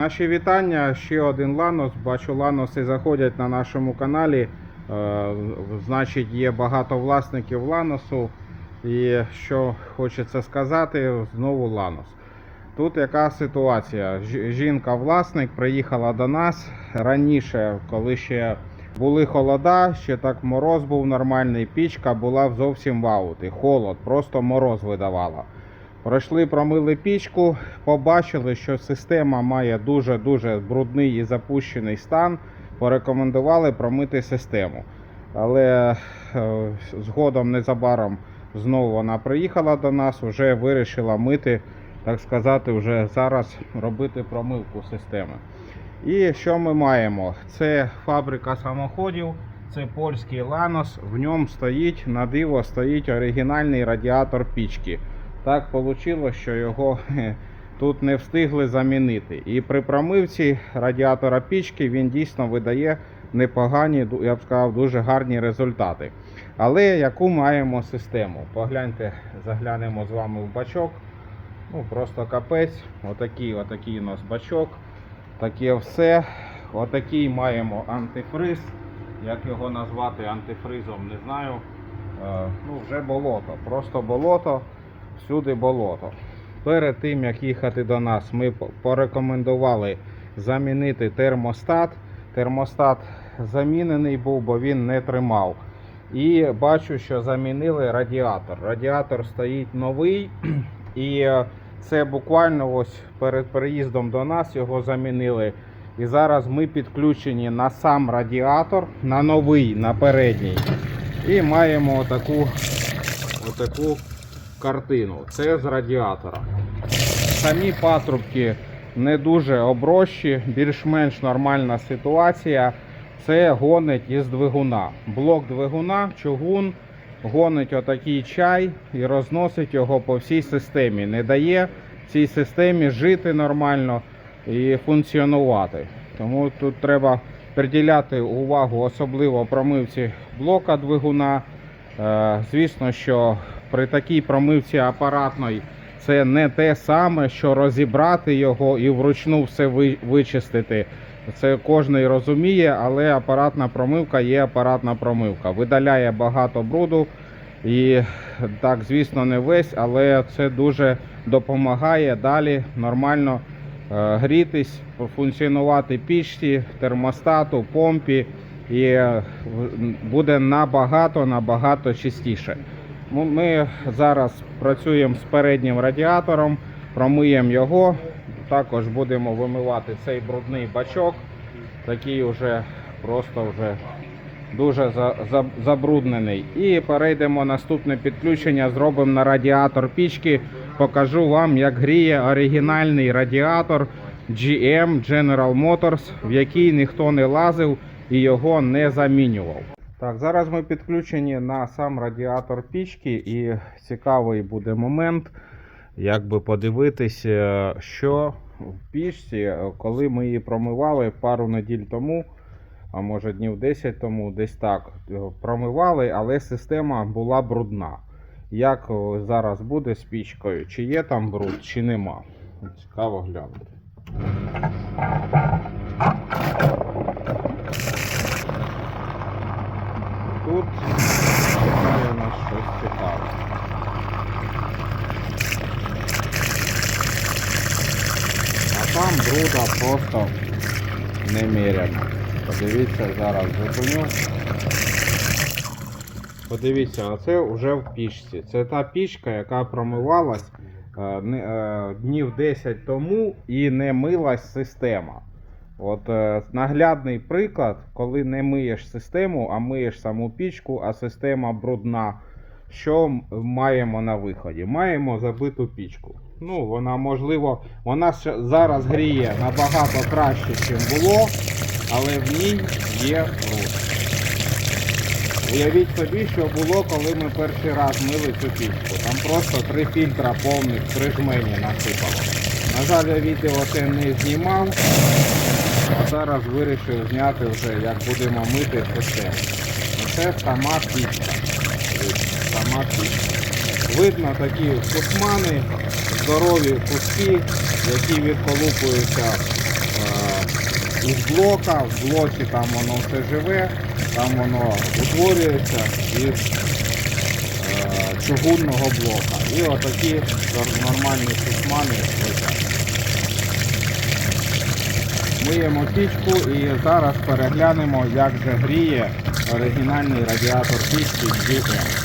Наші вітання. Ще один Ланос. Бачу, Ланоси заходять на нашому каналі. Е, Значить, є багато власників Ланосу. І що хочеться сказати, знову Ланос. Тут яка ситуація? Жінка-власник приїхала до нас раніше, коли ще були холода, ще так мороз був нормальний, пічка була зовсім в ауті. Холод, просто мороз видавала. Пройшли, промили пічку, побачили, що система має дуже-дуже брудний і запущений стан. Порекомендували промити систему. Але е, згодом незабаром знову вона приїхала до нас, вже вирішила мити, так сказати, вже зараз робити промивку системи. І що ми маємо? Це фабрика самоходів, це польський Ланос. В ньому стоїть на диво стоїть оригінальний радіатор пічки. Так вийшло, що його тут не встигли замінити. І при промивці радіатора пічки він дійсно видає непогані, я б сказав, дуже гарні результати. Але яку маємо систему? Погляньте, заглянемо з вами в бачок. Ну, просто капець. Отакий, отакий у нас бачок. Таке все. Отакий маємо антифриз. Як його назвати антифризом, не знаю. Е, ну, вже болото. Просто болото, всюди болото. Перед тим як їхати до нас, ми порекомендували замінити термостат. Термостат замінений був, бо він не тримав. І бачу, що замінили радіатор. Радіатор стоїть новий, і е, це буквально ось перед переїздом до нас його замінили. І зараз ми підключені на сам радіатор, на новий, на передній. І маємо отаку, отаку картину. Це з радіатора. Самі патрубки не дуже оброщі, більш-менш нормальна ситуація. Це гонить із двигуна. Блок двигуна, чугун, гонить отакий чай і розносить його по всій системі. Не дає цій системі жити нормально і функціонувати. Тому тут треба приділяти увагу, особливо промивці блока двигуна. Е, Звісно, що при такій промивці апаратної це не те саме, що розібрати його і вручну все вичистити. Це кожен розуміє, але апаратна промивка є апаратна промивка. Видаляє багато бруду. І так, звісно, не весь, але це дуже допомагає далі нормально е, грітись, функціонувати пічці, термостату, помпі, і е, буде набагато набагато чистіше. Ну, Ми зараз працюємо з переднім радіатором, промиємо його. Також будемо вимивати цей брудний бачок. Такий вже просто вже дуже за, за, забруднений. І перейдемо наступне підключення. Зробимо на радіатор пічки. Покажу вам, як гріє оригінальний радіатор GM General Motors, в який ніхто не лазив і його не замінював. Так, зараз ми підключені на сам радіатор пічки, і цікавий буде момент, як би подивитись, е, що в пічці, е, коли ми її промивали пару неділь тому, а може днів 10 тому, десь так е, промивали, але система була брудна. Як зараз буде з пічкою? Чи є там бруд, чи нема? Цікаво глянути. Тут чекає нас щось цікаве. А там бруда просто неміряно. Подивіться зараз зупиню. Подивіться, а це вже в пічці. Це та пічка, яка промивалась е, е, днів 10 тому і не милась система. От е, наглядний приклад, коли не миєш систему, а миєш саму пічку, а система брудна. Що маємо на виході? Маємо забиту пічку. Ну, вона можливо, вона зараз гріє набагато краще, ніж було, але в ній є бруд. Уявіть собі, що було, коли ми перший раз мили цю пічку. Там просто три фільтра повних три жмені насипало. На жаль, я відео це не знімав, зараз вирішив зняти вже, як будемо мити систему. Це сама пічка. Сама пічка. Видно такі кусмани, здорові куски, які відколупуються із блока, в блоці там воно все живе, там воно утворюється із е, чугунного блока. І отакі нормальні летять. Миємо пічку і зараз переглянемо, як же гріє оригінальний радіатор пічки GM.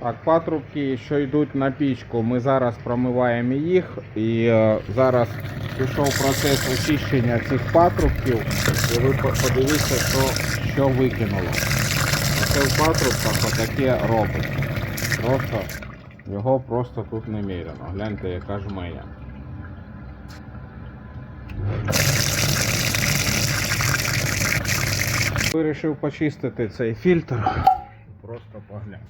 Так, патрубки, що йдуть на пічку, ми зараз промиваємо їх і е, зараз пішов процес очищення цих патрубків. І ви подивіться, що, що викинуло. Оце в патрубках отаке робить. Просто його просто тут неміряно. Гляньте, яка жменя. Вирішив почистити цей фільтр. Просто поглянь.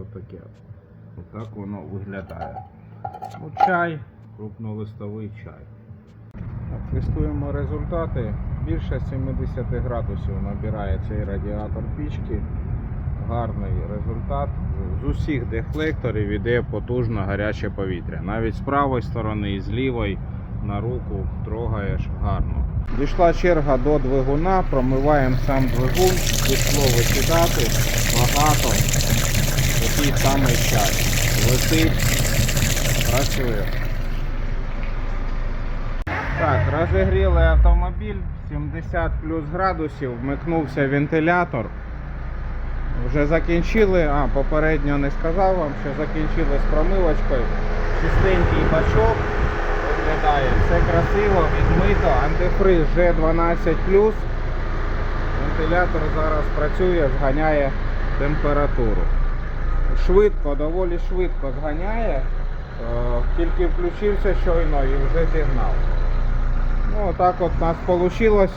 Ось таке. Отак воно виглядає. Ну, чай, крупнолистовий чай. Тестуємо результати. Більше 70 градусів набирає цей радіатор пічки. Гарний результат. З усіх дефлекторів іде потужно гаряче повітря. Навіть з правої сторони і з лівої на руку трогаєш гарно. Дійшла черга до двигуна, промиваємо сам двигун, пішло викидати багато такий самий чай. Летить, працює. Так, розігріли автомобіль 70 плюс градусів, вмикнувся вентилятор. Вже закінчили, а попередньо не сказав вам, що закінчили з промивочкою. Чистенький бачок виглядає, все красиво, відмито, антифриз G12 Вентилятор зараз працює, зганяє температуру. Швидко, доволі швидко зганяє. Е, Тільки включився щойно і вже зігнав. Ну, так от у нас вийшло.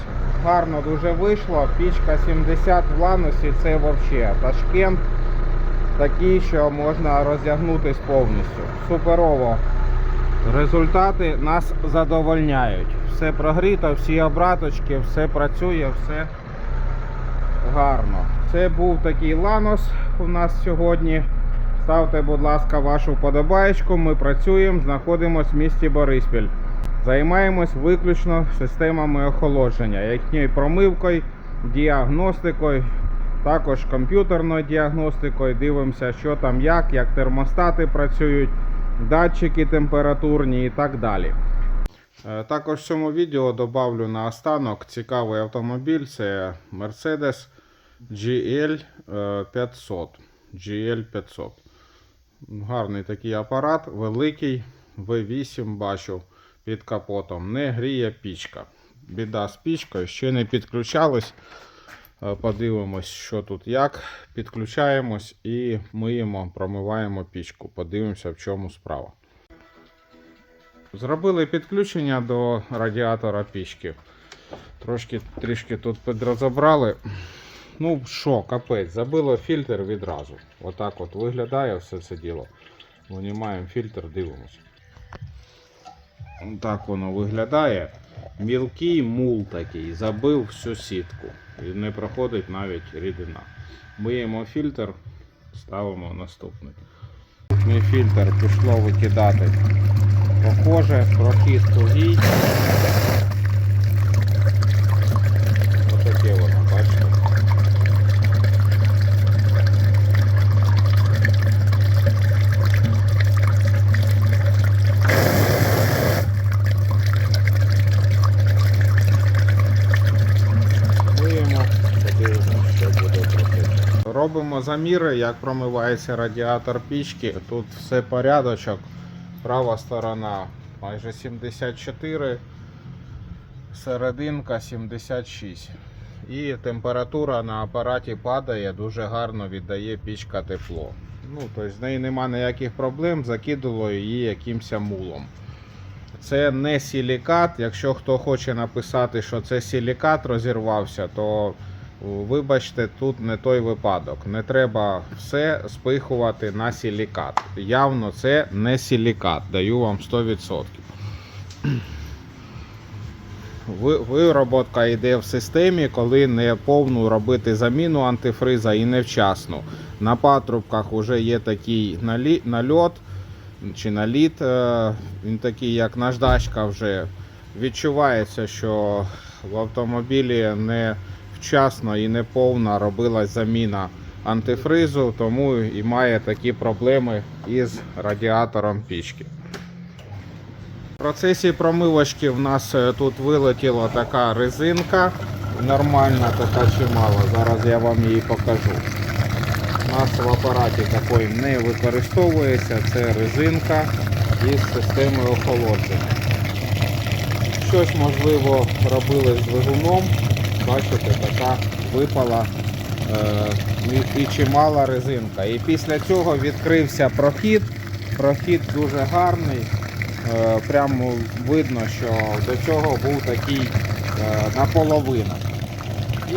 Гарно дуже вийшло. Пічка 70 в ланусі це взагалі Ташкент такий, що можна роздягнутись повністю. Суперово. Результати нас задовольняють. Все прогріто, всі обраточки, все працює, все гарно. Це був такий ланос у нас сьогодні. Ставте, будь ласка, вашу вподобаєчку. Ми працюємо, знаходимося в місті Бориспіль. Займаємось виключно системами охолодження, їхньою промивкою, діагностикою, також комп'ютерною діагностикою. Дивимося, що там як, як термостати працюють, датчики температурні і так далі. Е, Також в цьому відео добавлю на останок цікавий автомобіль. Це Mercedes GL е, 500. GL 500. Гарний такий апарат, великий, V8 бачу під капотом. Не гріє пічка. Біда з пічкою, ще не підключались. Е, Подивимось, що тут як. Підключаємось і миємо, промиваємо пічку. Подивимося, в чому справа. Зробили підключення до радіатора пічки. Трошки трішки тут підрозобрали. Ну, що, капець, забило фільтр відразу. Отак от виглядає все це діло. Винімаємо фільтр, дивимося. Так воно виглядає. Мілкий мул такий, забив всю сітку. І не проходить навіть рідина. Миємо фільтр, ставимо наступний. Мій фільтр пішло викидати. Похоже, прохід тугий. Отаке воно, бачите. Миємо, подивимося, що буде проходити. Робимо заміри, як промивається радіатор пічки. Тут все порядочок. Права сторона майже 74, серединка 76. І температура на апараті падає, дуже гарно віддає пічка тепло. Ну, тобто з нею нема ніяких проблем, закидало її якимось мулом. Це не силікат. Якщо хто хоче написати, що це силікат розірвався, то вибачте, тут не той випадок. Не треба все спихувати на силікат. Явно це не силікат, даю вам 100%. Ви- Вироботка йде в системі, коли не повну робити заміну антифриза і невчасно. На патрубках вже є такий нальот чи наліт, е, він такий, як наждачка вже відчувається, що в автомобілі не вчасно і не повна робилась заміна антифризу, тому і має такі проблеми із радіатором пічки. В процесі промивочки в нас е, тут вилетіла така резинка, нормальна така чимала. Зараз я вам її покажу. У нас в апараті такої не використовується, це резинка із системою охолодження. Щось можливо робили з двигуном. Бачите, така випала е, і- чимала резинка. І після цього відкрився прохід. Прохід дуже гарний. Е, прямо видно, що до цього був такий е, наполовину.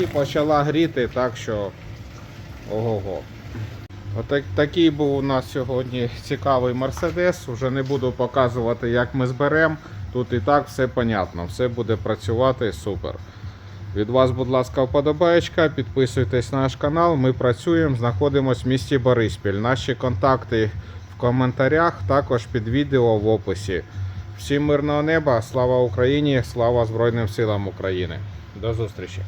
І почала гріти так, що ого-го. Такий був у нас сьогодні цікавий Мерседес. Уже не буду показувати, як ми зберемо. Тут і так все понятно, все буде працювати супер. Від вас, будь ласка, вподобаєчка, підписуйтесь на наш канал. Ми працюємо, знаходимося в місті Бориспіль. Наші контакти в коментарях, також під відео в описі. Всім мирного неба, слава Україні, слава Збройним силам України. До зустрічі!